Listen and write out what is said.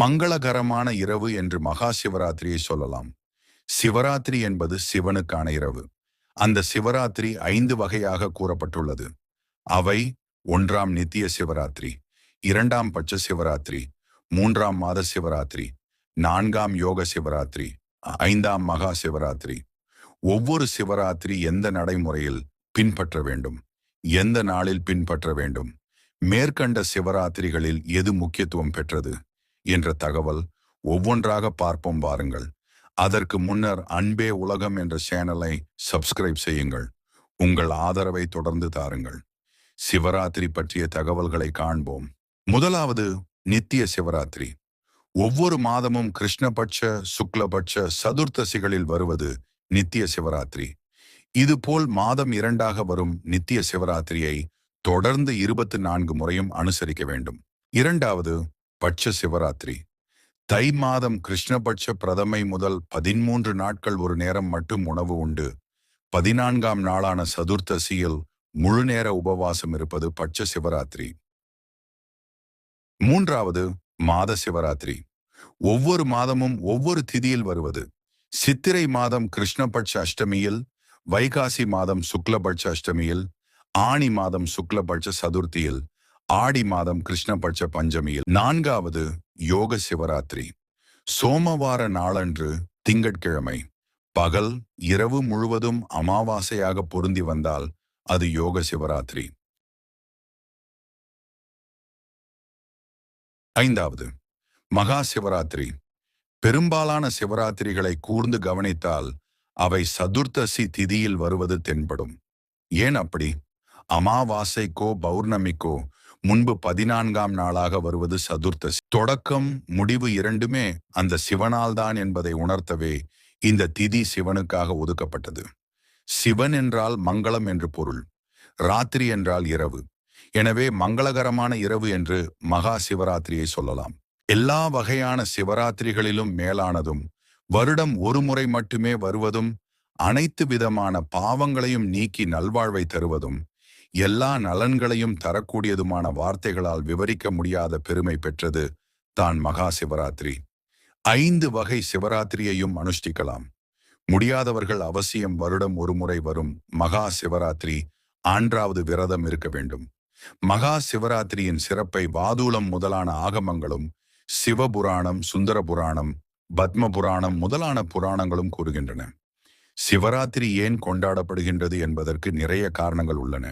மங்களகரமான இரவு என்று மகா சிவராத்திரியை சொல்லலாம். சிவராத்திரி என்பது சிவனுக்கான இரவு. அந்த சிவராத்திரி ஐந்து வகையாக கூறப்பட்டுள்ளது. அவை ஒன்றாம் நித்திய சிவராத்திரி இரண்டாம் பட்ச சிவராத்திரி மூன்றாம் மாத சிவராத்திரி நான்காம் யோக சிவராத்திரி ஐந்தாம் மகா சிவராத்திரி. ஒவ்வொரு சிவராத்திரி எந்த நடைமுறையில் பின்பற்ற வேண்டும்? எந்த நாளில் பின்பற்ற வேண்டும்? மேற்கண்ட சிவராத்திரிகளில் எது முக்கியத்துவம் பெற்றது? என்ற தகவல் ஒவ்வொன்றாக பார்ப்போம் பாருங்கள் அதற்கு முன்னர் அன்பே உலகம் என்ற சேனலை சப்ஸ்கிரைப் செய்யுங்கள். உங்கள் ஆதரவை தொடர்ந்து தாருங்கள். சிவராத்திரி பற்றிய தகவல்களை காண்போம். முதலாவது நித்திய சிவராத்திரி. ஒவ்வொரு மாதமும் கிருஷ்ணபட்ச சுக்லபட்ச சதுர்த்தசிகளில் வருவது நித்திய சிவராத்திரி. இதுபோல் மாதம் இரண்டாக வரும் நித்திய சிவராத்திரியை தொடர்ந்து இருபத்தி நான்கு முறையும் அனுசரிக்க வேண்டும். இரண்டாவது பட்ச சிவராத்திரி. தை மாதம் கிருஷ்ணபட்ச பிரதமை முதல் பதிமூன்று நாட்கள் ஒரு நேரம் மட்டும் உணவு உண்டு. பதினான்காம் நாளான சதுர்த்தசியில் முழு நேர உபவாசம் இருப்பது பட்ச சிவராத்திரி. மூன்றாவது மாத சிவராத்திரி. ஒவ்வொரு மாதமும் ஒவ்வொரு திதியில் வருவது. சித்திரை மாதம் கிருஷ்ணபட்ச அஷ்டமியில் வைகாசி மாதம் சுக்லபட்ச அஷ்டமியில் ஆணி மாதம் சுக்லபட்ச சதுர்த்தியில் ஆடி மாதம் கிருஷ்ணபட்ச பஞ்சமியில் நான்காவது யோக சிவராத்திரி. சோமவார நாளன்று திங்கட்கிழமை. பகல் இரவு முழுவதும் அமாவாசையாக பொருந்தி வந்தால் அது யோக சிவராத்திரி. ஐந்தாவது மகா சிவராத்திரி. பெரும்பாலான சிவராத்திரிகளை கூர்ந்து கவனித்தால் அவை சதுர்த்தசி திதியில் வருவது தென்படும். ஏன் அப்படி? அமாவாசைக்கோ பௌர்ணமிக்கோ முன்பு பதினான்காம் நாளாக வருவது சதுர்த்தசி தொடக்கம் முடிவு இரண்டுமே அந்த சிவனால்தான் என்பதை உணர்த்தவே இந்த திதி சிவனுக்காக ஒதுக்கப்பட்டது. சிவன் என்றால் மங்களம் என்று பொருள் ராத்திரி என்றால் இரவு. எனவே மங்களகரமான இரவு என்று மகா சிவராத்திரியை சொல்லலாம். எல்லா வகையான சிவராத்திரிகளிலும் மேலானதும் வருடம் ஒரு முறை மட்டுமே வருவதும் அனைத்து விதமான பாவங்களையும் நீக்கி நல்வாழ்வை தருவதும் எல்லா நலன்களையும் தரக்கூடியதுமான வார்த்தைகளால் விவரிக்க முடியாத பெருமை பெற்றது தான் மகா சிவராத்திரி. ஐந்து வகை சிவராத்திரியையும் அனுஷ்டிக்கலாம். முடியாதவர்கள் அவசியம் வருடம் ஒரு முறை வரும் மகா சிவராத்திரி ஆன்றாவது விரதம் இருக்க வேண்டும். மகா சிவராத்திரியின் சிறப்பை வாதூலம் முதலான ஆகமங்களும் சிவபுராணம் சுந்தர புராணம் பத்ம புராணம் முதலான புராணங்களும் கூறுகின்றன. சிவராத்திரி ஏன் கொண்டாடப்படுகின்றது என்பதற்கு நிறைய காரணங்கள் உள்ளன.